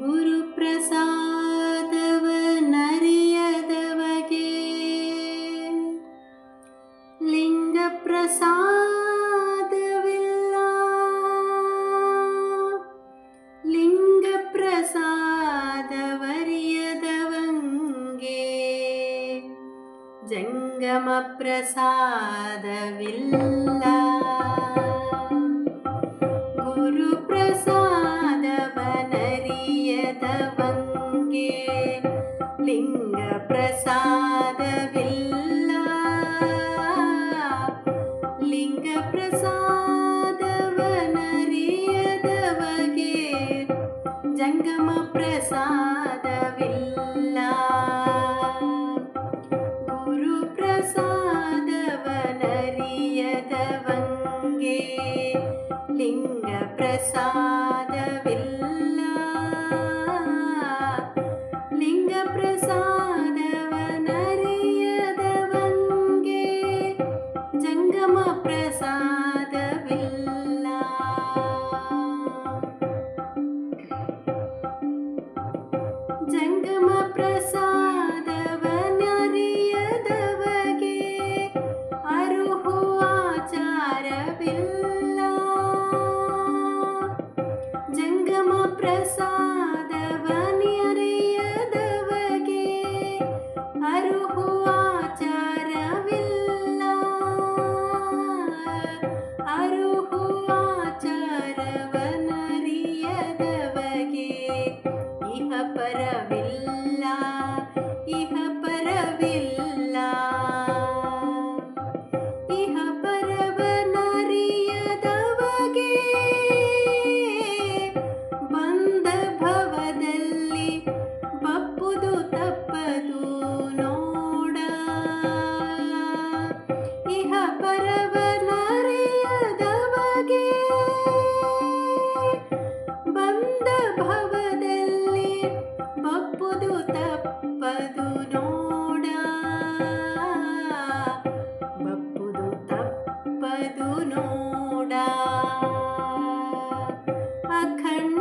ಗುರುಪ್ರಸಾದವನರಿಯದವಗೆ ಲಿಂಗಪ್ರಸಾದವಿಲ್ಲ ಲಿಂಗಪ್ರಸಾದವರಿಯದವಂಗೆ ಜಂಗಮ ಪ್ರಸಾದವಿಲ್ಲ ജഗവങ്കേ ലിംഗപ്രസാദവില്ല. ലിംഗപ്രസാദവനറിയതവങ്കേ ജംഗമപ്രസാദവില്ല. ജംഗമപ്രസാദ வரவே पदोडा पप्पु दो तप्पदुनोडा अखण्ड